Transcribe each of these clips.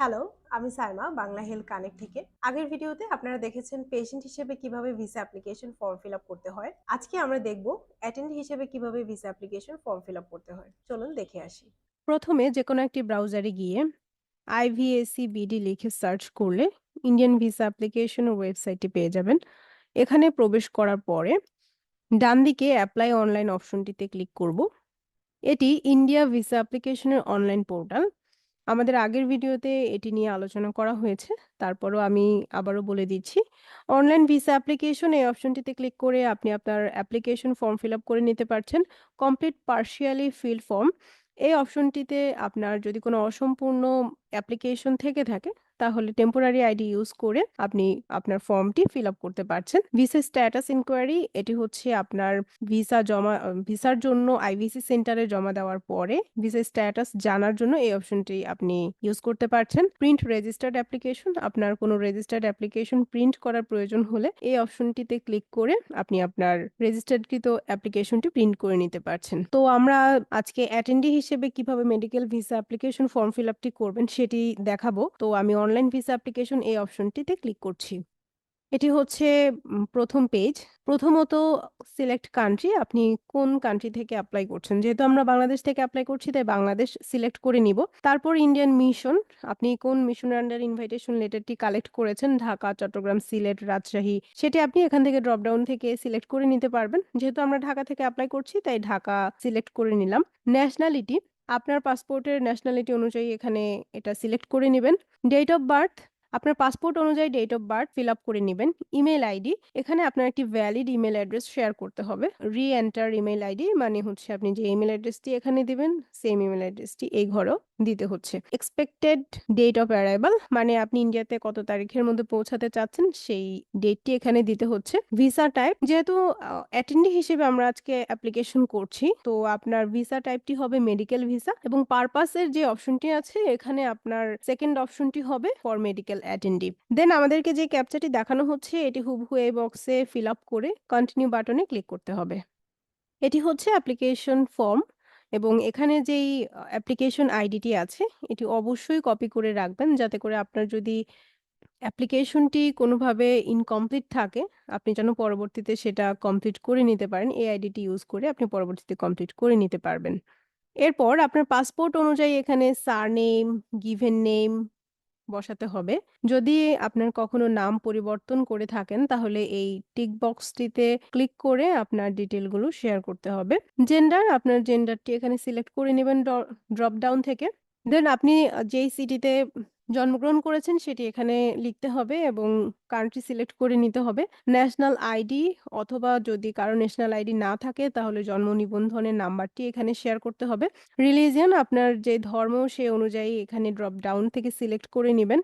Hello, আমি Saima Bangla health connect থেকে। আগের ভিডিওতে আপনারা দেখেছেন পেশেন্ট হিসেবে কীভাবে visa application form fill up করতে হয়। আজকে আমরা দেখব অ্যাটেন্ড হিসেবে কীভাবে visa application form fill up করতে হয়। চলুন দেখে আসি। প্রথমে যেকোনো একটি ব্রাউজারে গিয়ে আইভিএসি বিডি লিখে সার্চ করলে ইন্ডিয়ান ভিসা অ্যাপ্লিকেশন ওয়েবসাইটটি পেয়ে যাবেন এখানে প্রবেশ করার পরে ডান দিকে অ্যাপ্লাই অনলাইন অপশনটিতে ক্লিক করব এটি ইন্ডিয়া ভিসা অ্যাপ্লিকেশনের অনলাইন পোর্টাল আমাদের আগের ভিডিওতে এটি নিয়ে আলোচনা করা হয়েছে। তারপরও আমি আবারও বলে দিচ্ছি, অনলাইন ভিসা অ্যাপ্লিকেশন এই অপশনটিতে ক্লিক করে আপনি আপনার অ্যাপ্লিকেশন ফর্ম ফিল আপ করে নিতে পারছেন। Complete partially fill form. এই অপশনটিতে আপনার যদি কোনো অসম্পূর্ণ অ্যাপ্লিকেশন থেকে থাকে তাহলে টেম্পোরারি আইডি ইউজ করে আপনি আপনার ফর্মটি ফিল আপ করতে পারছেন। ভিসা স্ট্যাটাস ইনকোয়ারি এটি হচ্ছে আপনার ভিসা জমা ভিসার জন্য আইভিসি সেন্টারে জমা দেওয়ার পরে ভিসা স্ট্যাটাস জানার জন্য এই অপশনটি আপনি ইউজ করতে পারছেন। প্রিন্ট রেজিস্টার্ড অ্যাপ্লিকেশন আপনার কোনো রেজিস্টার্ড অ্যাপ্লিকেশন প্রিন্ট করার প্রয়োজন হলে এই অপশনটিতে ক্লিক করে আপনি আপনার রেজিস্টার্ডকৃত অ্যাপ্লিকেশনটি প্রিন্ট করে নিতে পারছেন। তো আমরা আজকে অ্যাটেন্ডি হিসেবে কীভাবে medical visa application form fill আপটি করবেন সেটি দেখাবো। তো আমি অনলাইন ভিসা অ্যাপ্লিকেশন এই অপশনটিতে ক্লিক করছি। এটি হচ্ছে প্রথম পেজ প্রথমত সিলেক্ট কান্ট্রি আপনি কোন কান্ট্রি থেকে অ্যাপ্লাই করছেন? যেহেতু আমরা বাংলাদেশ থেকে অ্যাপ্লাই করছি, তাই বাংলাদেশ সিলেক্ট করে নিব। তারপর ইন্ডিয়ান মিশন আপনি কোন মিশনের আন্ডার ইনভাইটেশন লেটারটি কালেক্ট করেছেন? ঢাকা, চট্টগ্রাম, সিলেট, রাজশাহী, সেটি আপনি এখান থেকে ড্রপ ডাউন থেকে সিলেক্ট করে নিতে পারবেন। যেহেতু আমরা ঢাকা থেকে অ্যাপ্লাই করছি, তাই ঢাকা সিলেক্ট করে নিলাম। ন্যাশনালিটি আপনার পাসপোর্টের ন্যাশনালিটি অনুযায়ী এখানে এটা সিলেক্ট করে নেবেন। ডেট অফ বার্থ আপনার পাসপোর্ট অনুযায়ী date of birth fill up করে নেবেন ইমেল আইডি এখানে আপনার একটি ভ্যালিড ইমেল অ্যাড্রেস শেয়ার করতে হবে রি এন্টার ইমেল আইডি মানে হচ্ছে আপনি যে ইমেল অ্যাড্রেসটি এখানে দিবেন সেম ইমেল অ্যাড্রেসটি এই ঘরেও দিতে হচ্ছে। এক্সপেক্টেড ডেট অফ অ্যারাইভাল মানে আপনি ইন্ডিয়াতে কত তারিখের মধ্যে পৌঁছাতে চাচ্ছেন, সেই ডেটটি এখানে দিতে হচ্ছে। ভিসা টাইপ যেহেতু অ্যাটেন্ডি হিসেবে আমরা আজকে অ্যাপ্লিকেশন করছি, তো আপনার ভিসা টাইপটি হবে মেডিকেল ভিসা এবং পারপাসের যে অপশনটি আছে, এখানে আপনার সেকেন্ড অপশনটি হবে ফর মেডিকেল অ্যাটেন্ডি দেন আমাদেরকে যে ক্যাপচাটি দেখানো হচ্ছে, এটি হুবহু এই বক্সে ফিল আপ করে কন্টিনিউ বাটনে ক্লিক করতে হবে। এটি হচ্ছে অ্যাপ্লিকেশন ফর্ম এবং এখানে যেই অ্যাপ্লিকেশন আইডিটি আছে, এটি অবশ্যই কপি করে রাখবেন যাতে করে আপনার যদি অ্যাপ্লিকেশনটি কোনোভাবে ইনকমপ্লিট থাকে, আপনি যেন পরবর্তীতে সেটা কমপ্লিট করে নিতে পারেন। এই আইডিটি ইউজ করে আপনি পরবর্তীতে কমপ্লিট করে নিতে পারবেন। এরপর আপনার পাসপোর্ট অনুযায়ী এখানে সার নেম গিভেন নেম বসাতে হবে। যদি আপনার কখনো নাম পরিবর্তন করে থাকেন, তাহলে এই টিক বক্সটিতে ক্লিক করে আপনার ডিটেলগুলো শেয়ার করতে হবে। জেন্ডার, আপনার জেন্ডারটি এখানে সিলেক্ট করে নেবেন ড্রপ ডাউন থেকে। দেন আপনি যেই সিটিতে জন্মগ্রহণ করেছেন সেটি এখানে লিখতে হবে এবং কান্ট্রি সিলেক্ট করে নিতে হবে। ন্যাশনাল আইডি অথবা যদি কারও ন্যাশনাল আইডি না থাকে তাহলে জন্ম নিবন্ধনের নাম্বারটি এখানে শেয়ার করতে হবে। রিলিজিয়ান আপনার যে ধর্ম সে অনুযায়ী এখানে ড্রপ ডাউন থেকে সিলেক্ট করে নেবেন।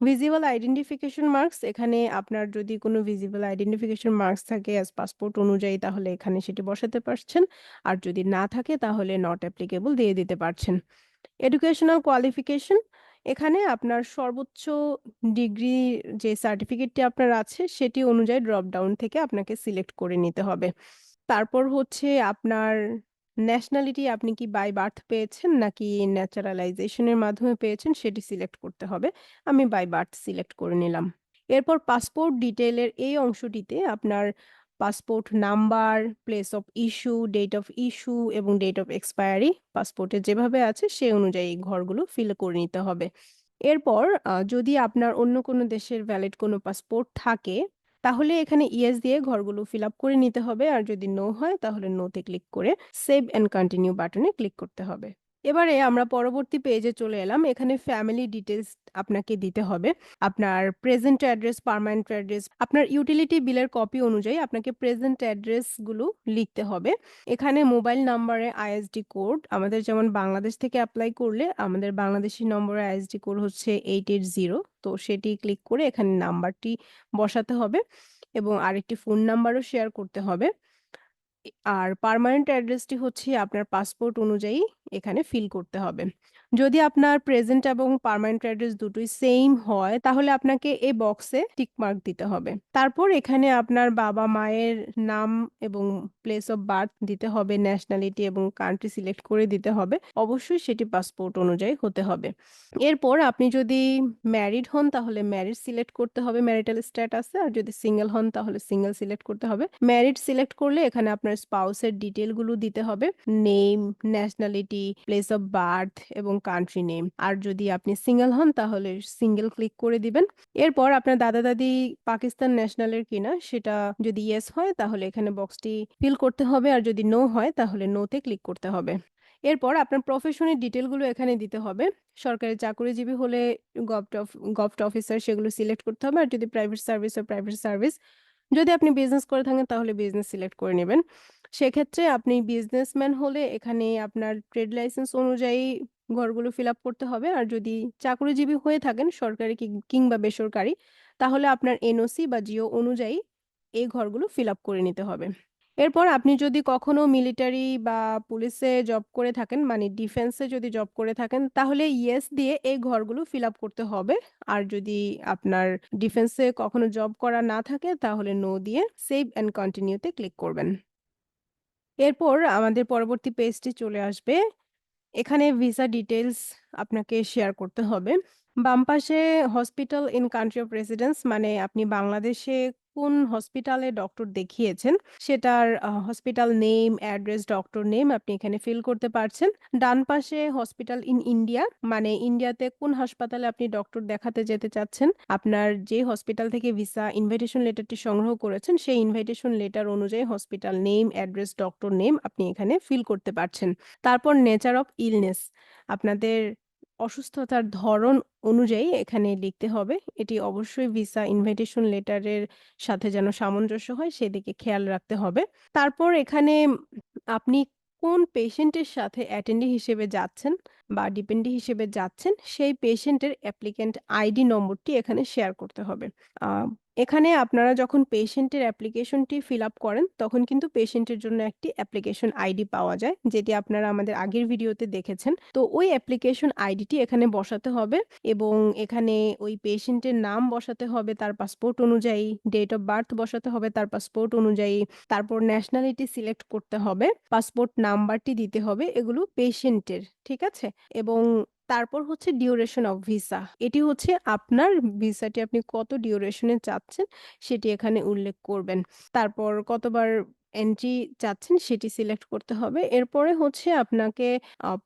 ভিজিবল আইডেন্টিফিকেশন মার্কস এখানে আপনার যদি কোনো ভিজিবল আইডেন্টিফিকেশন মার্কস থাকে অ্যাজ পাসপোর্ট অনুযায়ী তাহলে এখানে সেটি বসাতে পারছেন। আর যদি না থাকে তাহলে নট অ্যাপ্লিকেবল দিয়ে দিতে পারছেন। এডুকেশনাল কোয়ালিফিকেশন এখানে আপনার সর্বোচ্চ ডিগ্রি যে সার্টিফিকেটটি আপনার আছে, সেটি অনুযায়ী ড্রপ ডাউন থেকে আপনাকে সিলেক্ট করে নিতে হবে। তারপর হচ্ছে আপনার ন্যাশনালিটি আপনি কি বাই বার্থ পেয়েছেন, নাকি ন্যাচারালাইজেশনের মাধ্যমে পেয়েছেন, সেটি সিলেক্ট করতে হবে। আমি বাই বার্থ সিলেক্ট করে নিলাম। এরপর পাসপোর্ট ডিটেলের এই অংশটিতে আপনার passport number place of issue date of issue এবং ডেট অফ এক্সপায়ারি পাসপোর্টে যেভাবে আছে সে অনুযায়ী ঘরগুলো ফিল করে নিতে হবে। এরপর যদি আপনার অন্য কোনো দেশের ভ্যালিড কোনো পাসপোর্ট থাকে, তাহলে এখানে ইয়েস দিয়ে ঘরগুলো ফিল আপ করে নিতে হবে। আর যদি নো হয়, তাহলে নোতে ক্লিক করে সেভ অ্যান্ড কন্টিনিউ বাটনে ক্লিক করতে হবে। এবারে আমরা পরবর্তী পেজে চলে এলাম। এখানে ফ্যামিলি ডিটেলস আপনাকে দিতে হবে। আপনার প্রেজেন্ট অ্যাড্রেস পারমানেন্ট অ্যাড্রেস আপনার ইউটিলিটি বিলের কপি অনুযায়ী আপনাকে প্রেজেন্ট অ্যাড্রেসগুলো লিখতে হবে। এখানে মোবাইল নাম্বারে আইএসডি কোড আমাদের যেমন বাংলাদেশ থেকে অ্যাপ্লাই করলে আমাদের বাংলাদেশি নম্বরে আইএসডি কোড হচ্ছে এইট এইট জিরো তো সেটি ক্লিক করে এখানে নাম্বারটি বসাতে হবে এবং আরেকটি ফোন নাম্বারও শেয়ার করতে হবে। আর পারমানেন্ট অ্যাড্রেসটি হচ্ছে আপনার পাসপোর্ট অনুযায়ী এখানে ফিল করতে হবে। যদি আপনার প্রেজেন্ট এবং পার্মানেন্ট অ্যাড্রেস দুটোই সেম হয়, তাহলে আপনাকে এই বক্সে টিক মার্ক দিতে হবে। তারপর এখানে আপনার বাবা মায়ের নাম এবং প্লেস অফ বার্থ দিতে হবে ন্যাশনালিটি এবং কান্ট্রি সিলেক্ট করে দিতে হবে। অবশ্যই সেটি পাসপোর্ট অনুযায়ী হতে হবে। এরপর আপনি যদি ম্যারিড হন, তাহলে ম্যারিড সিলেক্ট করতে হবে ম্যারিটাল স্ট্যাটাসে আর যদি সিঙ্গেল হন, তাহলে সিঙ্গেল সিলেক্ট করতে হবে। ম্যারিড সিলেক্ট করলে এখানে আপনার স্পাউসের ডিটেলগুলো দিতে হবে। Name nationality place of birth এবং কান্ট্রি নেম আর যদি আপনি সিঙ্গেল হন, তাহলে সিঙ্গেল ক্লিক করে দিবেন। এরপর আপনার দাদা দাদি পাকিস্তান ন্যাশনালের কিনা, সেটা যদি ইয়েস হয়, তাহলে এখানে বক্সটি ফিল করতে হবে। আর যদি নো হয়, তাহলে নোতে ক্লিক করতে হবে। এরপর আপনার প্রফেশনের ডিটেলগুলো এখানে দিতে হবে। সরকারি চাকরিজীবী হলে গভট গভট অফিসার সেগুলো সিলেক্ট করতে হবে। আর যদি প্রাইভেট সার্ভিস ও প্রাইভেট সার্ভিস যদি আপনি বিজনেস করে থাকেন, তাহলে বিজনেস সিলেক্ট করে নেবেন। সেক্ষেত্রে আপনি বিজনেসম্যান হলে এখানে আপনার ট্রেড লাইসেন্স অনুযায়ী ঘরগুলো ফিল আপ করতে হবে। আর যদি চাকরিজীবী হয়ে থাকেন সরকারি কি- কিংবা বেসরকারি, তাহলে আপনার এনওসি বা জিও অনুযায়ী এই ঘরগুলো ফিল আপ করে নিতে হবে। এরপর আপনি যদি কখনো মিলিটারি বা পুলিশে জব করে থাকেন মানে ডিফেন্সে যদি জব করে থাকেন, তাহলে ইয়েস দিয়ে এই ঘরগুলো ফিল আপ করতে হবে। আর যদি আপনার ডিফেন্সে কখনো জব করা না থাকে, তাহলে নো দিয়ে সেভ অ্যান্ড কন্টিনিউতে ক্লিক করবেন। এরপর আমাদের পরবর্তী পেজটি চলে আসবে। এখানে ভিসা ডিটেলস আপনাকে শেয়ার করতে হবে। বাম পাশে hospital in country of residence মানে আপনি বাংলাদেশে কোন হসপিটালে ডক্টর দেখিয়েছেন, সেটার hospital name, address, doctor name আপনি এখানে ফিল করতে পারছেন। ডান পাশে হসপিটাল ইন ইন্ডিয়া মানে ইন্ডিয়াতে কোন হাসপাতালে আপনি ডক্টর দেখাতে যেতে চাচ্ছেন, আপনার যে হসপিটাল থেকে ভিসা ইনভাইটেশন লেটারটি সংগ্রহ করেছেন, সেই ইনভাইটেশন লেটার অনুযায়ী hospital name, address, doctor name আপনি এখানে ফিল করতে পারছেন। তারপর নেচার অফ ইলনেস, আপনাদের অসুস্থতার ধরন অনুযায়ী এখানে লিখতে হবে। এটি অবশ্যই ভিসা ইনভাইটেশন লেটারের সাথে যেন সামঞ্জস্য হয়, সেদিকে খেয়াল রাখতে হবে। তারপর এখানে আপনি কোন পেশেন্টের সাথে অ্যাটেন্ডি হিসেবে যাচ্ছেন বা ডিপেন্ডি হিসেবে যাচ্ছেন, সেই পেশেন্টের অ্যাপ্লিকেন্ট আইডি নম্বরটি এখানে শেয়ার করতে হবে। এখানে আপনারা যখন পেশেন্টের অ্যাপ্লিকেশনটি ফিল আপ করেন, তখন কিন্তু পেশেন্টের জন্য একটি অ্যাপ্লিকেশন আইডি পাওয়া যায়, যেটি আপনারা আমাদের আগের ভিডিওতে দেখেছেন। তো ওই অ্যাপ্লিকেশন আইডিটি এখানে বসাতে হবে এবং এখানে ওই পেশেন্টের নাম বসাতে হবে, তার পাসপোর্ট অনুযায়ী ডেট অফ বার্থ বসাতে হবে, তার পাসপোর্ট অনুযায়ী, তারপর ন্যাশনালিটি সিলেক্ট করতে হবে পাসপোর্ট নাম্বারটি দিতে হবে, এগুলো পেশেন্টের ঠিক আছে? এবং তারপর হচ্ছে ডিউরেশন অফ ভিসা এটি হচ্ছে আপনার ভিসাটি আপনি কত ডিউরেশনে চাচ্ছেন সেটি এখানে উল্লেখ করবেন। তারপর কতবার এন্ট্রি চাচ্ছেন সেটি সিলেক্ট করতে হবে। এরপরে হচ্ছে আপনাকে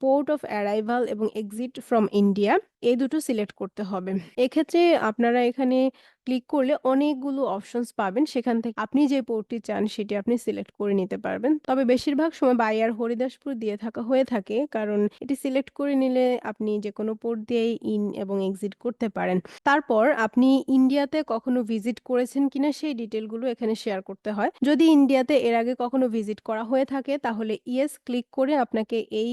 পোর্ট অফ অ্যারাইভাল এবং এক্সিট ফ্রম ইন্ডিয়া এই দুটো সিলেক্ট করতে হবে। এক্ষেত্রে আপনারা এখানে ক্লিক করলে অনেকগুলো অপশনস পাবেন। সেখান থেকে আপনি যে পোর্টটি চান সেটি আপনি সিলেক্ট করে নিতে পারবেন। তবে বেশিরভাগ সময় বাইয়ার হরিদাসপুর দিয়ে থাকা হয়ে থাকে, কারণ এটি সিলেক্ট করে নিলে আপনি যে কোনো পোর্ট দিয়েই ইন এবং এক্সিট করতে পারেন। তারপর আপনি ইন্ডিয়াতে কখনো ভিজিট করেছেন কিনা সেই ডিটেলগুলো এখানে শেয়ার করতে হয়। যদি ইন্ডিয়াতে এর আগে কখনো ভিজিট করা হয়ে থাকে, তাহলে ইয়েস ক্লিক করে আপনাকে এই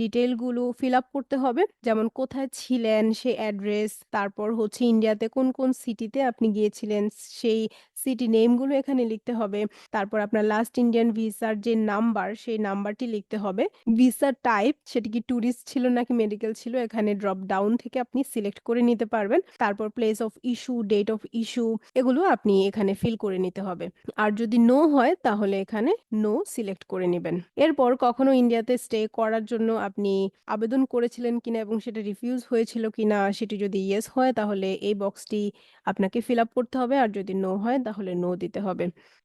ডিটেলগুলো ফিল আপ করতে হবে। যেমন কোথায় ছিলেন সেই অ্যাড্রেস তারপর হচ্ছে ইন্ডিয়াতে কোন কোন সিটিতে আপনি গিয়েছিলেন, সেই সিটি নেমগুলো এখানে লিখতে হবে। তারপর আপনার লাস্ট ইন্ডিয়ান ভিসার যে নাম্বার সেই নাম্বারটি লিখতে হবে। ভিসার টাইপ সেটি কি ট্যুরিস্ট ছিল নাকি মেডিকেল ছিল, এখানে ড্রপ ডাউন থেকে আপনি সিলেক্ট করে নিতে পারবেন। তারপর place of issue date of issue এগুলো আপনি এখানে ফিল করে নিতে হবে। আর যদি নো হয়, তাহলে এখানে নো সিলেক্ট করে নেবেন। এরপর কখনো ইন্ডিয়াতে স্টে করার জন্য আপনি আবেদন করেছিলেন কিনা এবং সেটা রিফিউজ হয়েছিল কিনা সেটি যদি ইয়েস হয় তাহলে এই বক্সটি আপনাকে ফিল আপ করতে হবে আর যদি নো হয় তাহলে নো দিতে হবে।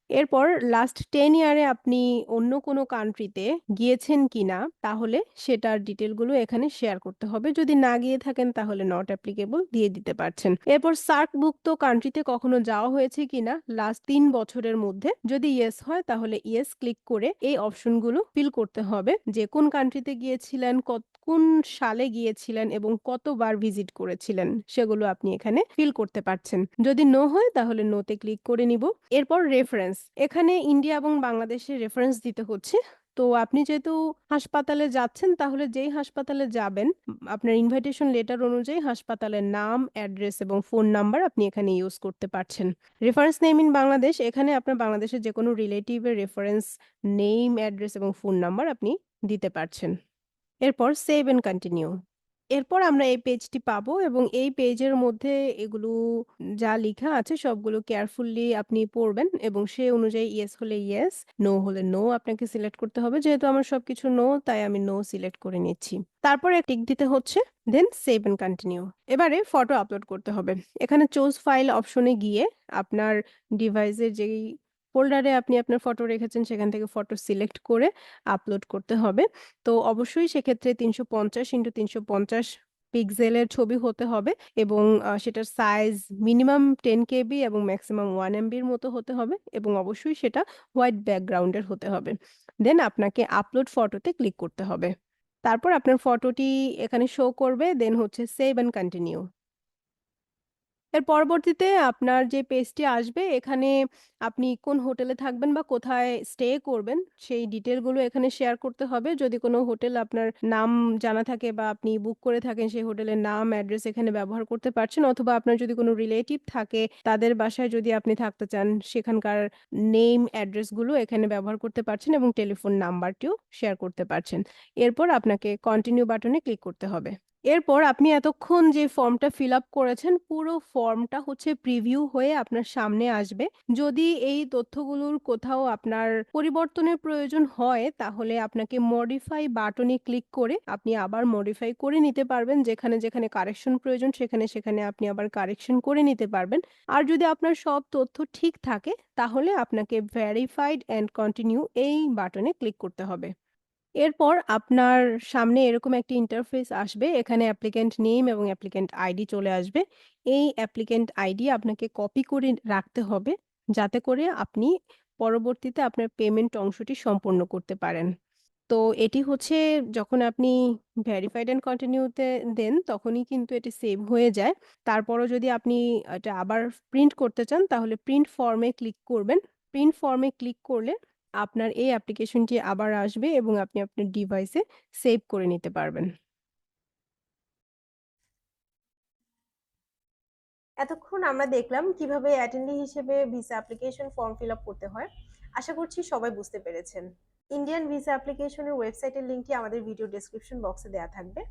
এরপর লাস্ট টেন ইয়ারে আপনি অন্য কোনো কান্ট্রিতে গিয়েছেন কিনা, তাহলে সেটার ডিটেলগুলো এখানে শেয়ার করতে হবে। যদি না গিয়ে থাকেন, তাহলে নট অ্যাপ্লিকেবল দিয়ে দিতে পারছেন। এরপর সার্কভুক্ত কান্ট্রিতে কখনো যাওয়া হয়েছে কিনা লাস্ট তিন বছরের মধ্যে, যদি ইয়েস হয়, তাহলে ইয়েস ক্লিক করে এই অপশনগুলো ফিল করতে হবে, যে কোন কান্ট্রিতে গিয়েছিলেন, কত, কোন সালে গিয়েছিলেন এবং কতবার ভিজিট করেছিলেন, সেগুলো আপনি এখানে ফিল করতে পারছেন। যদি নো হয়, তাহলে নোতে ক্লিক করে নিব। এরপর রেফারেন্স এখানে ইন্ডিয়া এবং বাংলাদেশের রেফারেন্স দিতে হচ্ছে। তো আপনি যেহেতু হাসপাতালে যাচ্ছেন, তাহলে যেই হাসপাতালে যাবেন, আপনার ইনভাইটেশন লেটার অনুযায়ী হাসপাতালের নাম অ্যাড্রেস এবং ফোন নাম্বার আপনি এখানে ইউজ করতে পারছেন। রেফারেন্স নেম ইন বাংলাদেশ এখানে আপনার বাংলাদেশের যে কোনো রিলেটিভের রেফারেন্স নেম অ্যাড্রেস এবং ফোন নাম্বার আপনি দিতে পারছেন। এরপর সেভ এন্ড কন্টিনিউ এরপর আমরা এই পেজটি পাবো এবং এই পেজের মধ্যে এগুলো যা লেখা আছে সবগুলো কেয়ারফুলি আপনি পড়বেন এবং সে অনুযায়ী ইয়েস হলে ইয়েস নো হলে নো আপনাকে সিলেক্ট করতে হবে। যেহেতু আমার সবকিছু নো তাই আমি নো সিলেক্ট করে নিচ্ছি। তারপরে টিক দিতে হচ্ছে দেন সেভ এন্ড কন্টিনিউ এবারে ফটো আপলোড করতে হবে। এখানে চোজ ফাইল অপশনে গিয়ে আপনার ডিভাইসের যেই ফোল্ডারে আপনি আপনার ফটো রেখেছেন, সেখান থেকে ফটো সিলেক্ট করে আপলোড করতে হবে। তো অবশ্যই সেক্ষেত্রে তিনশো পঞ্চাশ ইন্টু তিনশো পঞ্চাশ পিক্সেলের ছবি হতে হবে এবং সেটার সাইজ মিনিমাম টেন কেবি এবং ম্যাক্সিমাম ওয়ান এমবির মতো হতে হবে এবং অবশ্যই সেটা হোয়াইট ব্যাকগ্রাউন্ডের হতে হবে। দেন আপনাকে আপলোড ফটোতে ক্লিক করতে হবে। তারপর আপনার ফটোটি এখানে শো করবে দেন হচ্ছে সেভ অ্যান্ড কন্টিনিউ এর পরবর্তীতে আপনার যে পেজটি আসবে, এখানে আপনি কোন হোটেলে থাকবেন বা কোথায় স্টে করবেন, সেই ডিটেলগুলো এখানে শেয়ার করতে হবে। যদি কোনো হোটেল আপনার নাম জানা থাকে বা আপনি বুক করে থাকেন, সেই হোটেলের নাম, অ্যাড্রেস এখানে ব্যবহার করতে পারছেন অথবা আপনার যদি কোনো রিলেটিভ থাকে, তাদের বাসায় যদি আপনি থাকতে চান, সেখানকার নেম, অ্যাড্রেসগুলো এখানে ব্যবহার করতে পারছেন এবং টেলিফোন নাম্বারটিও শেয়ার করতে পারছেন। এরপর আপনাকে কন্টিনিউ বাটনে ক্লিক করতে হবে। এরপর আপনি এতক্ষণ যে ফর্মটা ফিল আপ করেছেন, পুরো ফর্মটা হচ্ছে প্রিভিউ হয়ে আপনার সামনে আসবে। যদি এই তথ্যগুলোর কোথাও আপনার পরিবর্তনের প্রয়োজন হয়, তাহলে আপনাকে মডিফাই বাটনে ক্লিক করে আপনি আবার মডিফাই করে নিতে পারবেন। যেখানে যেখানে কারেকশন প্রয়োজন, সেখানে সেখানে আপনি আবার কারেকশন করে নিতে পারবেন। আর যদি আপনার সব তথ্য ঠিক থাকে, তাহলে আপনাকে ভেরিফাইড অ্যান্ড কন্টিনিউ এই বাটনে ক্লিক করতে হবে। এরপর আপনার সামনে এরকম একটি ইন্টারফেস আসবে। এখানে অ্যাপ্লিক্যান্ট নেম এবং অ্যাপ্লিক্যান্ট আইডি চলে আসবে। এই অ্যাপ্লিক্যান্ট আইডি আপনাকে কপি করে রাখতে হবে যাতে করে আপনি পরবর্তীতে আপনার পেমেন্ট অংশটি সম্পন্ন করতে পারেন। তো এটি হচ্ছে যখন আপনি ভেরিফাইড অ্যান্ড কন্টিনিউতে দেন তখনই কিন্তু এটি সেভ হয়ে যায়। তারপরও যদি আপনি এটা আবার প্রিন্ট করতে চান তাহলে প্রিন্ট ফর্মে ক্লিক করবেন। প্রিন্ট ফর্মে ক্লিক করলে আপনার এই অ্যাপ্লিকেশনটি আবার আসবে এবং আপনি আপনার ডিভাইসে সেভ করে নিতে পারবেন। এতক্ষণ আমরা দেখলাম কীভাবে অ্যাটেন্ডি হিসেবে visa application form fill up করতে হয়। আশা করছি সবাই বুঝতে পেরেছেন। ইন্ডিয়ান ভিসা অ্যাপ্লিকেশনের ওয়েবসাইটের লিঙ্কটি আমাদের ভিডিও ডেসক্রিপশন বক্সে দেওয়া থাকবে।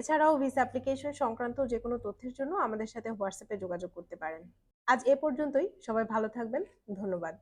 এছাড়াও ভিসা অ্যাপ্লিকেশন সংক্রান্ত যে কোনো তথ্যের জন্য আমাদের সাথে হোয়াটসঅ্যাপে যোগাযোগ করতে পারেন। আজ এ পর্যন্তই। সবাই ভালো থাকবেন। ধন্যবাদ।